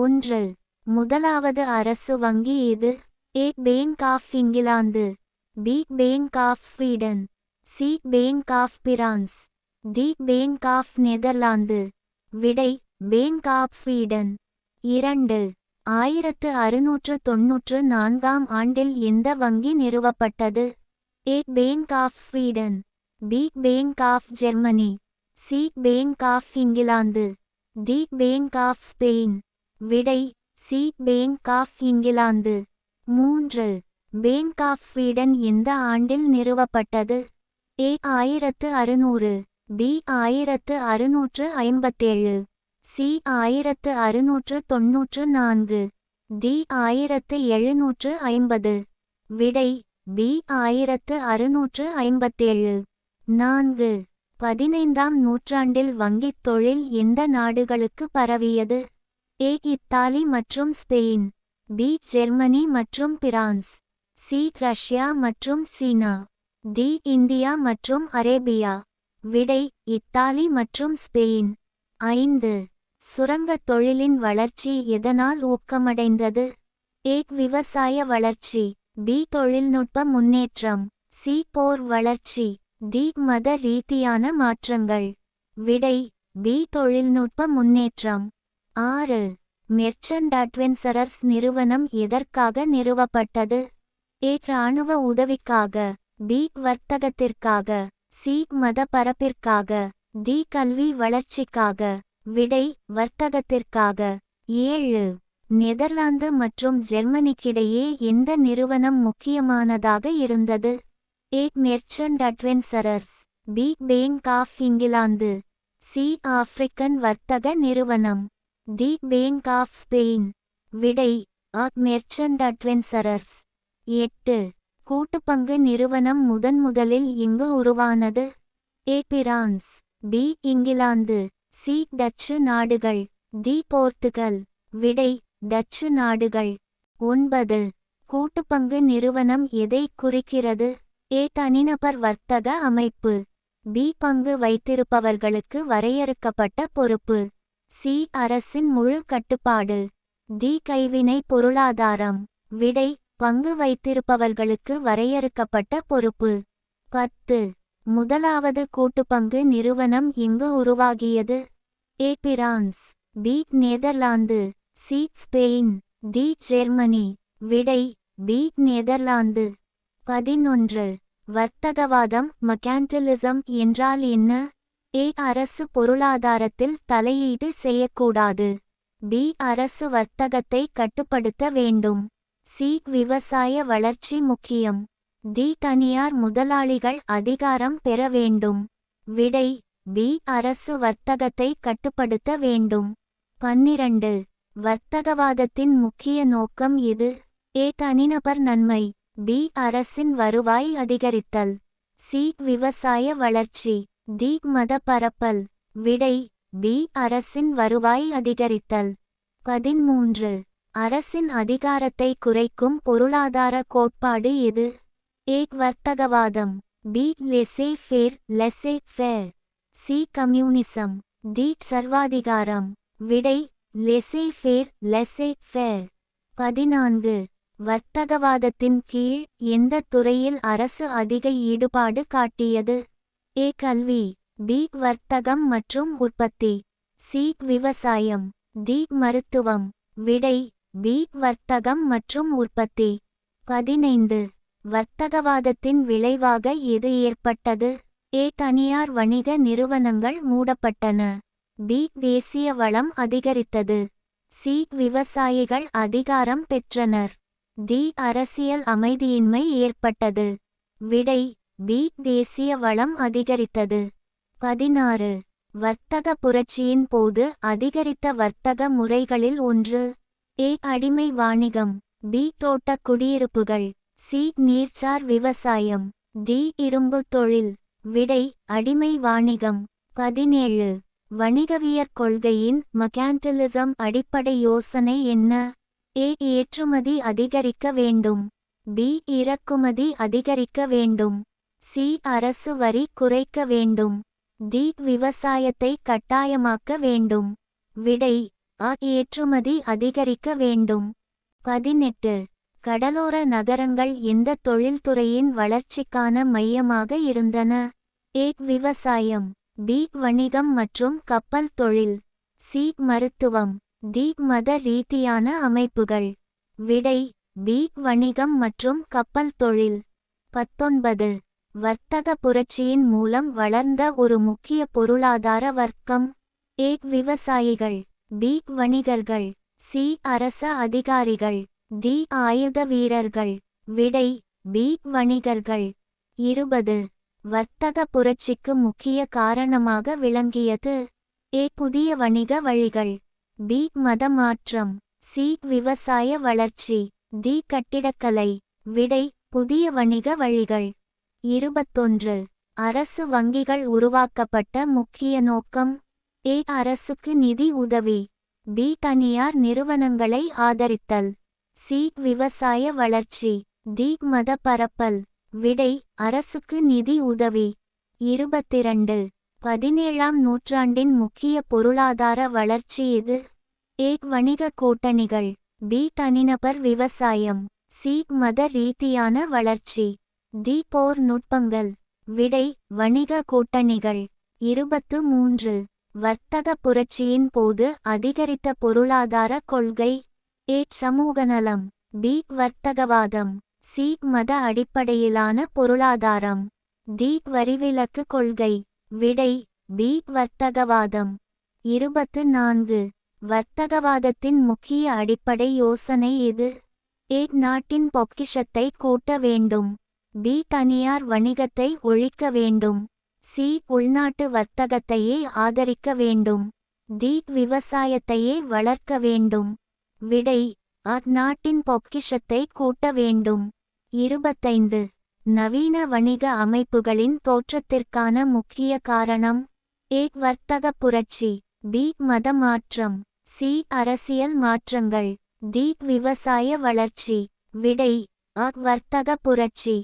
ஒன்று. முதலாவது அரசு வங்கி இது A. Bank of England. B. Bank of Sweden. C. Bank of France. D. Bank of Netherlands. விடை பேங்க் ஆஃப் ஸ்வீடன். இரண்டு. ஆயிரத்து அறுநூற்று தொன்னூற்று நான்காம் ஆண்டில் எந்த வங்கி நிறுவப்பட்டது? A. Bank of Sweden. B. Bank of Germany. C. Bank of England. D. Bank of Spain. விடை சி பேங்க் ஆஃப் இங்கிலாந்து மூன்று. பேங்க் ஆஃப் ஸ்வீடன் எந்த ஆண்டில் நிறுவப்பட்டது? ஏ ஆயிரத்து அறுநூறு. பி ஆயிரத்து அறுநூற்று ஐம்பத்தேழு. சி ஆயிரத்து அறுநூற்று தொன்னூற்று நான்கு. டி ஆயிரத்து எழுநூற்று ஐம்பது. விடை பி ஆயிரத்து அறுநூற்று ஐம்பத்தேழு. நான்கு. பதினைந்தாம் நூற்றாண்டில் வங்கித் தொழில் எந்த நாடுகளுக்கு பரவியது? ஏ இத்தாலி மற்றும் ஸ்பெயின் பி ஜெர்மனி மற்றும் பிரான்ஸ் சி ரஷ்யா மற்றும் சீனா டி இந்தியா மற்றும் அரேபியா விடை இத்தாலி மற்றும் ஸ்பெயின். ஐந்து. சுரங்கத் தொழிலின் வளர்ச்சி எதனால் ஊக்கமடைந்தது? ஏ விவசாய வளர்ச்சி பி தொழில்நுட்ப முன்னேற்றம் சி போர் வளர்ச்சி டி மத ரீதியான மாற்றங்கள். விடை பி தொழில்நுட்ப முன்னேற்றம். ஆறு. மெர்ச்சன்ட் அட்வென்சரர்ஸ் நிறுவனம் எதற்காக நிறுவப்பட்டது? ஏ. இராணுவ உதவிக்காக. பி. வர்த்தகத்திற்காக. சி. மத பரப்பிற்காக டி. கல்வி வளர்ச்சிக்காக. விடை வர்த்தகத்திற்காக. ஏழு. நெதர்லாந்து மற்றும் ஜெர்மனிக்கிடையே எந்த நிறுவனம் முக்கியமானதாக இருந்தது? A. Merchant adventurers. B. Bank of England. C. African வர்த்தக நிறுவனம். The bank of Spain. விடை அ மெர்ச்சன்ட் அட்வென்சரர்ஸ். எட்டு கூட்டுப்பங்கு நிறுவனம் முதன் முதலில் இங்கு உருவானது. A France. B England. C Dutch நாடுகள். D Portugal. விடை டச்சு நாடுகள். ஒன்பது கூட்டுப்பங்கு நிறுவனம் எதை குறிக்கிறது? ஏ தனிநபர் வர்த்தக அமைப்பு. பி பங்கு வைத்திருப்பவர்களுக்கு வரையறுக்கப்பட்ட பொறுப்பு. சி அரசின் முழு கட்டுப்பாடு. டி கைவினை பொருளாதாரம். விடை பங்கு வைத்திருப்பவர்களுக்கு வரையறுக்கப்பட்ட பொறுப்பு. பத்து முதலாவது கூட்டுப்பங்கு நிறுவனம் இங்கு உருவாகியது. A France B Netherlands C Spain D Germany. விடை பி நெதர்லாந்து. பதினொன்று வர்த்தகவாதம் மெக்கான்டலிசம் என்றால் என்ன? ஏ அரசு பொருளாதாரத்தில் தலையீடு செய்யக்கூடாது. பி அரசு வர்த்தகத்தை கட்டுப்படுத்த வேண்டும். சி விவசாய வளர்ச்சி முக்கியம். டி தனியார் முதலாளிகள் அதிகாரம் பெற வேண்டும். விடை பி அரசு வர்த்தகத்தை கட்டுப்படுத்த வேண்டும். பன்னிரண்டு. வர்த்தகவாதத்தின் முக்கிய நோக்கம் இது. ஏ தனிநபர் நன்மை. பி அரசின் வருவாய் அதிகரித்தல். சி விவசாய வளர்ச்சி. தி மத பரப்பல் விடை பி அரசின் வருவாய் அதிகரித்தல். பதிமூன்று அரசின் அதிகாரத்தை குறைக்கும் பொருளாதார கோட்பாடு எது? A வர்த்தகவாதம். B laissez faire laissez faire C communism. D சர்வாதிகாரம். விடை லெசே ஃபேர் லெசே ஃபேர் பதினான்கு. வர்த்தகவாதத்தின் கீழ் எந்த துறையில் அரசு அதிக ஈடுபாடு காட்டியது? ஏ கல்வி பி வர்த்தகம் மற்றும் உற்பத்தி சி விவசாயம் டி மருத்துவம் விடை பி வர்த்தகம் மற்றும் உற்பத்தி. பதினைந்து வர்த்தகவாதத்தின் விளைவாக எது ஏற்பட்டது? ஏ தனியார் வணிக நிறுவனங்கள் மூடப்பட்டன. பி தேசிய வளம் அதிகரித்தது. சி விவசாயிகள் அதிகாரம் பெற்றனர். டி அரசியல் அமைதியின்மை ஏற்பட்டது. விடை பி. தேசிய வளம் அதிகரித்தது. பதினாறு. வர்த்தக புரட்சியின் போது அதிகரித்த வர்த்தக முறைகளில் ஒன்று. ஏ. அடிமை வாணிகம். பி. தோட்ட குடியிருப்புகள். சி. நீர்ச்சார் விவசாயம். டி. இரும்பு தொழில். விடை அடிமை வாணிகம். பதினேழு. வணிகவியற் கொள்கையின் மொகான்டலிசம் அடிப்படை யோசனை என்ன? ஏ. ஏற்றுமதி அதிகரிக்க வேண்டும். பி. இறக்குமதி அதிகரிக்க வேண்டும். சி அரசு வரி குறைக்க வேண்டும். டி விவசாயத்தை கட்டாயமாக்க வேண்டும். விடை அ ஏற்றுமதி அதிகரிக்க வேண்டும். பதினெட்டு கடலோர நகரங்கள் இந்த தொழில்துறையின் வளர்ச்சிக்கான மையமாக இருந்தன? ஏக் விவசாயம் பி வணிகம் மற்றும் கப்பல் தொழில் சி மருத்துவம் டி மத ரீதியான அமைப்புகள். விடை பி வணிகம் மற்றும் கப்பல் தொழில். பத்தொன்பது வர்த்தக புரட்சியின் மூலம் வளர்ந்த ஒரு முக்கிய பொருளாதார வர்க்கம். ஏக் விவசாயிகள் பி வணிகர்கள் சி அரச அதிகாரிகள் டி ஆயுத வீரர்கள் விடை பி வணிகர்கள். இருபது. வர்த்தக புரட்சிக்கு முக்கிய காரணமாக விளங்கியது. ஏ புதிய வணிக வழிகள். பி மதமாற்றம் சி விவசாய வளர்ச்சி. டி கட்டிடக்கலை. விடை புதிய வணிக வழிகள். இருபத்தொன்று. அரசு வங்கிகள் உருவாக்கப்பட்ட முக்கிய நோக்கம் ஏ அரசுக்கு நிதி உதவி பி தனியார் நிறுவனங்களை ஆதரித்தல் சி விவசாய வளர்ச்சி டி மத பரப்பல் விடை அரசுக்கு நிதி உதவி. இருபத்திரண்டு. பதினேழாம் நூற்றாண்டின் முக்கிய பொருளாதார வளர்ச்சி இது ஏ வணிக கூட்டணிகள் பி தனிநபர் விவசாயம் சி மத ரீதியான வளர்ச்சி. டி போர் நுட்பங்கள். விடை வணிக கூட்டணிகள். இருபத்து மூன்று. வர்த்தக புரட்சியின் போது அதிகரித்த பொருளாதார கொள்கை. ஏ சமூகநலம் பி வர்த்தகவாதம். சி மத அடிப்படையிலான பொருளாதாரம். டி வரிவிலக்கு கொள்கை. விடை பி வர்த்தகவாதம். இருபத்து நான்கு. வர்த்தகவாதத்தின் முக்கிய அடிப்படை யோசனை இது ஏ நாட்டின் பொக்கிஷத்தை கூட்ட வேண்டும். பி தனியார் வணிகத்தை ஒழிக்க வேண்டும். சி உள்நாட்டு வர்த்தகத்தையே ஆதரிக்க வேண்டும். டி விவசாயத்தையே வளர்க்க வேண்டும். விடை அந்நாட்டின் பொக்கிஷத்தை கூட்ட வேண்டும். இருபத்தைந்து. நவீன வணிக அமைப்புகளின் தோற்றத்திற்கான முக்கிய காரணம் ஏ வர்த்தக புரட்சி. பி மத மாற்றம் சி அரசியல் மாற்றங்கள். டி விவசாய வளர்ச்சி. விடை அ வர்த்தக புரட்சி.